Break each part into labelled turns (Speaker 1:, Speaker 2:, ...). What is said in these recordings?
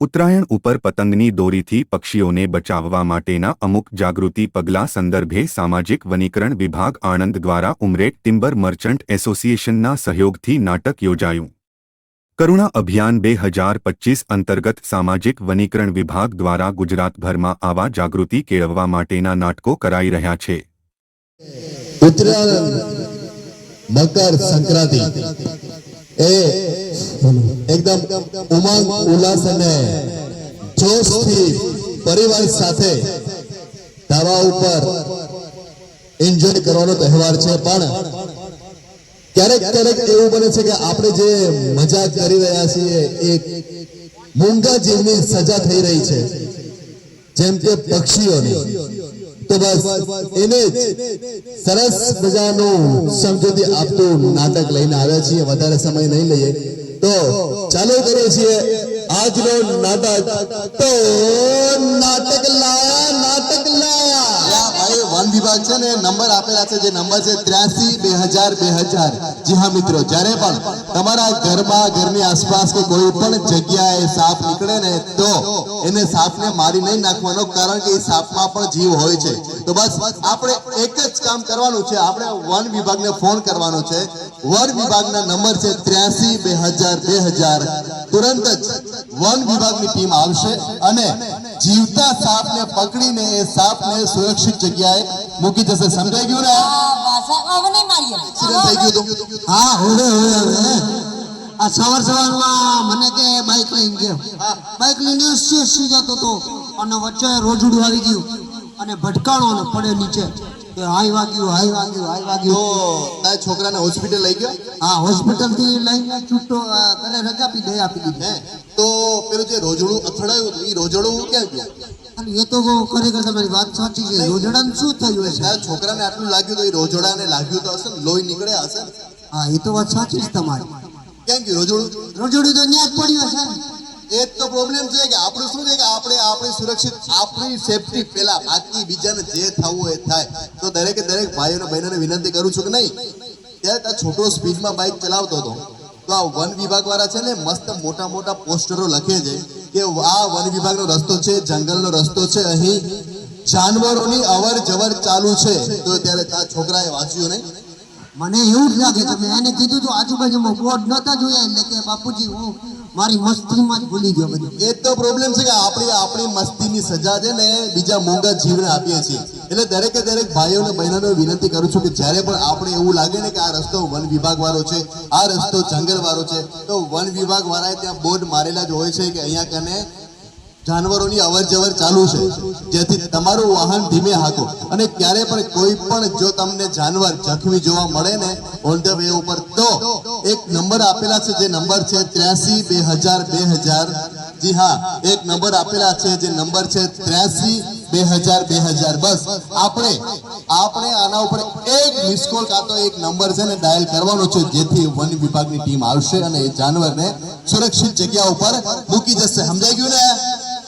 Speaker 1: ઉત્તરાયણ ઉપર પતંગની દોરીથી પક્ષીઓને બચાવવા માટેના અમુક જાગૃતિ પગલાં સંદર્ભે સામાજિક વનીકરણ વિભાગ આણંદ દ્વારા ઉમરેટ ટિમ્બર મર્ચન્ટ એસોસિએશનના સહયોગથી નાટક યોજાયું. કરુણા અભિયાન બે હજાર પચીસ અંતર્ગત સામાજિક વનીકરણ વિભાગ દ્વારા ગુજરાતભરમાં આવા જાગૃતિ કેળવવા માટેના નાટકો કરાઈ રહ્યા છે.
Speaker 2: મકર સંક્રાંતિ. એ, એકદમ ઉમંગ, ઉલ્લાસ અને જોશથી પરિવાર સાથે ધાબા ઉપર એન્જોય કરવાનો તહેવાર છે. પણ ક્યારેક ક્યારેક એવું બને છે કે આપણે જે મજા કરી રહ્યા છીએ, એ મૂંગા જીવની સજા થઈ રહી છે. જેમ કે પક્ષીઓની. તો બસ એને જ સરસ મજાનું સમજૂતી આપતું નાટક લઈને આવ્યા છીએ. વધારે સમય નહીં લઈએ. તો ચાલુ કરીએ છીએ આજનો નાટક. તો નાટક લાયા વિભાગ છે ને, નંબર આપેલા છે, જે નંબર છે ત્ર્યાસી બે હજાર બે હજાર જી હા, મિત્રો, જ્યારે પણ તમારા ઘરમાં, ઘરની આસપાસ કે કોઈ પણ જગ્યાએ સાપ નીકળે ને, તો એને સાપને મારી નહીં નાખવાનો, કારણ કે એ સાપમાં પણ જીવ હોય છે. તો બસ, આપણે એક જ કામ કરવાનું છે. આપણે વન વિભાગને ફોન કરવાનો છે. વન વિભાગના નંબર છે ત્ર્યાસી બે હજાર બે હજાર તુરંત જ વન વિભાગની ટીમ આવશે અને જીવતા સાપને પકડીને એ સાપને સુરક્ષિત જગ્યાએ મૂકી જશે. સમજાઈ ગયું ને? થઈ ગયું હતું.
Speaker 3: હા હવે હવે હવે આ સવાર સવારમાં મને કે બાઇક લઈને ગયો. બાઇક લઈને એસી જતો તો અને વચ્ચે રોજડું આવી ગયું. અને ભટકાણો અને પડે નીચે. કે હાઈ વાગ્યું હાઈ વાગ્યું હાઈ વાગ્યું.
Speaker 2: તારા છોકરાને હોસ્પિટલ લઈ ગયો?
Speaker 3: હા હોસ્પિટલથી લઈને છૂટો ઘરે રજા આપી દઈ આપી દીધી.
Speaker 2: હે? તો પેલું જે રોજડું અથડાયું હતું એ રોજડું ક્યાં ગયું?
Speaker 3: અને એ તો ખરેખર તમારી વાત સાચી છે. રોજડાને શું થયું હશે?
Speaker 2: છોકરાને આટલું લાગ્યું તો એ રોજડાને લાગ્યું તો હશે ને? લોહી નીકળ્યા હશે
Speaker 3: હા એ તો વાત સાચી છે તમારી.
Speaker 2: કેમ કે રોજડું?
Speaker 3: રોજડું તો ન્યાજ પડ્યું હશે.
Speaker 2: એ જ તો પ્રોબ્લેમ છે કે આપણું શું છે કે આપણે આપણી સુરક્ષિત આપણી સેફટી પહેલા બાકી બીજાને જે થવું હોય એ થાય. તો દરેકે દરેક ભાઈઓ અને બહેનોને વિનંતી કરું છું કે નહીં ત્યારે ત્યાં છોટો સ્પીડમાં બાઇક ચલાવતો હતો. તો આ વન વિભાગ વાળા છે ને મસ્ત મોટા મોટા પોસ્ટરો લખે છે. કે આ વન વિભાગનો રસ્તો છે જંગલનો રસ્તો છે અહીં જાનવરોની અવર જવર ચાલુ છે. તો ત્યારે આ છોકરાએ વાંચ્યું નહીં.
Speaker 3: મને એવું જ લાગે છે મેં એને કીધું તો આજુબાજુમાં બોર્ડ નતા જોયા એટલે કે બાપુજી હું મારી મસ્તીમાં જ ભૂલી ગયો બધું.
Speaker 2: એ તો પ્રોબ્લેમ છે કે આપણી આપણી મસ્તીની સજા છે ને બીજા મોંઘા જીવને આપીએ છીએ. એટલે દરેકે દરેક ભાઈઓ અને બહેનોને વિનંતી કરું છું કે જ્યારે પણ આપણે એવું લાગે ને કે આ રસ્તો વન વિભાગ વાળો છે, આ રસ્તો જંગલ વાળો છે, તો વન વિભાગ વાળાએ ત્યાં બોર્ડ મારેલા જ હોય છે કે અહીંયા કને જાનવરોની અવર જવર ચાલુ છે, જેથી તમારું વાહન ધીમે હાકો. અને ક્યારે પણ કોઈ પણ જો તમને જાનવર જખમી જોવા મળે ને ઓન ધ વે ઉપર, તો એક નંબર આપેલા છે જે નંબર છે ત્ર્યાસી બે હજાર બે હજાર. જી હા, એક નંબર આપેલા છે જે નંબર છે ત્ર્યાસી બે હજાર બે હજાર બસ આપણે આપણે આના ઉપર એક મિસ કોલ કાં તો એક નંબર છે ને ડાયલ કરવાનો છે જેથી વન વિભાગની ટીમ આવશે અને એ જાનવરને સુરક્ષિત જગ્યા ઉપર મૂકી જશે સમજાઈ ગયું ને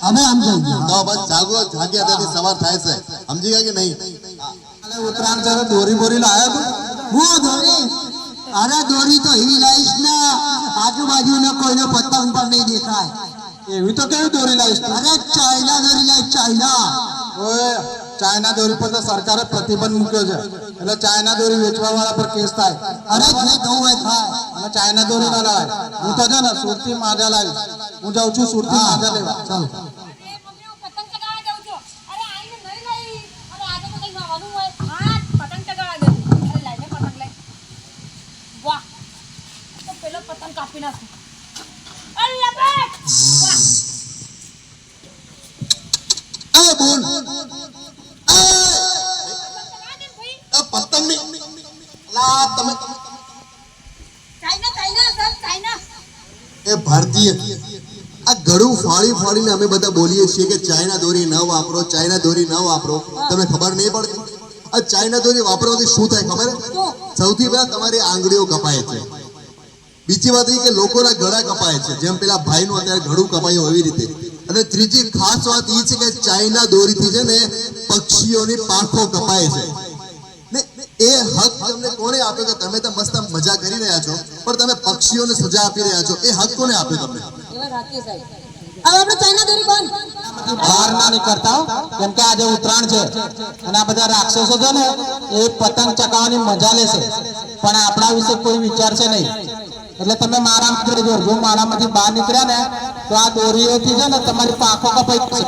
Speaker 3: હવે સમજાઈ ગયું
Speaker 2: તો બસ જાગો જાગ્યા ત્યાંથી સવાર થાય છે સમજી ગયા કે નહીં
Speaker 3: ઉત્તરાયણ ત્યારે દોરી બોરી લાયા તું હું દોરી અરે દોરી તો એવી લાવીશ ને આજુબાજુને કોઈને પતંગ પણ નહીં દેખાય
Speaker 4: એવી તો કેવી દોરી લાવીશ તું?
Speaker 3: અરે ચાઇના દોરી લાવી ચાઇના
Speaker 4: ઓય ચાઇના દોરી પર તો સરકારે પ્રતિબંધ મૂક્યો છે. એટલે ચાઇના દોરી વેચવા વાળા પર કેસ થાય.
Speaker 3: અરે જે થવું હોય થાય
Speaker 4: અને ચાઇના દોરી ના લાવે. હું તો છે ને સુરતી માજા લાવીશ. હું જાઉં છું સુરતી માજા લેવા.
Speaker 3: ચાલો.
Speaker 5: અરે મમ્મી હું પતંગ ચગાવવા જાઉં
Speaker 2: બોલ આ પતંગ લા તમે
Speaker 5: ચાઇના ચાઇના સર ચાઇના.
Speaker 2: એ ભારતીય. આ ગળું ફાળી ફાળીને અમે બધા બોલીએ છીએ કે ચાઇના દોરી ન વાપરો ચાઇના દોરી ન વાપરો. તમને ખબર નહીં પડતી? આ ચાઇના દોરી વાપરવાથી શું થાય ખબર? સૌથી પહેલા તમારી આંગળીઓ કપાય છે. બીજી વાત એ કે લોકોના ગળા કપાય છે. જેમ પેલા ભાઈનું અત્યારે ગળું કપાયું એવી રીતે. અને ત્રીજી ખાસ વાત એ છે કે ચાઇના દોરીથી છે ને પક્ષીઓની પાંખો કપાય છે. ને એ હક તમને કોને આપ્યો કે તમે તો મસ્ત મજા કરી રહ્યા છો પણ તમે પક્ષીઓને સજા આપી રહ્યા છો એ હક કોને આપ્યો તમને?
Speaker 4: બહાર ના નીકળતા. કેમ કે આજે ઉત્તરાયણ છે અને આ બધા રાક્ષસો છે ને એ પતંગ ચકાવવાની મજા લેશે પણ આપણા વિશે કોઈ વિચારશે નહીં. એટલે તમે મારામાંથી રહેજો જો મારામાંથી બહાર નીકળ્યા ને તો આ દોરીઓથી છે ને તમારી પાંખો કપાઈ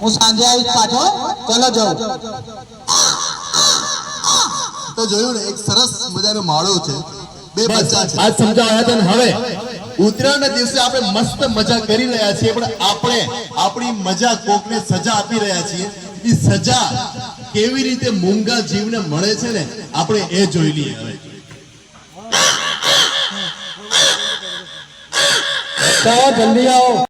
Speaker 4: હું સાંજે આવીશ પાછો ચલો જાઉં.
Speaker 2: તો જોયું ને એક સરસ મજાનો માળો છે. બે બચ્ચા છે.
Speaker 6: આજ સમજાવ્યા છે ને હવે? ઉત્તરાયણના દિવસે આપણે મસ્ત મજા કરી રહ્યા છીએ પણ આપણે આપણી મજા કોકને સજા આપી રહ્યા છીએ. એ સજા કેવી રીતે મૂંગા જીવને મળે છે ને આપણે એ જોઈ લઈએ હવે.
Speaker 3: જલ્દી આવો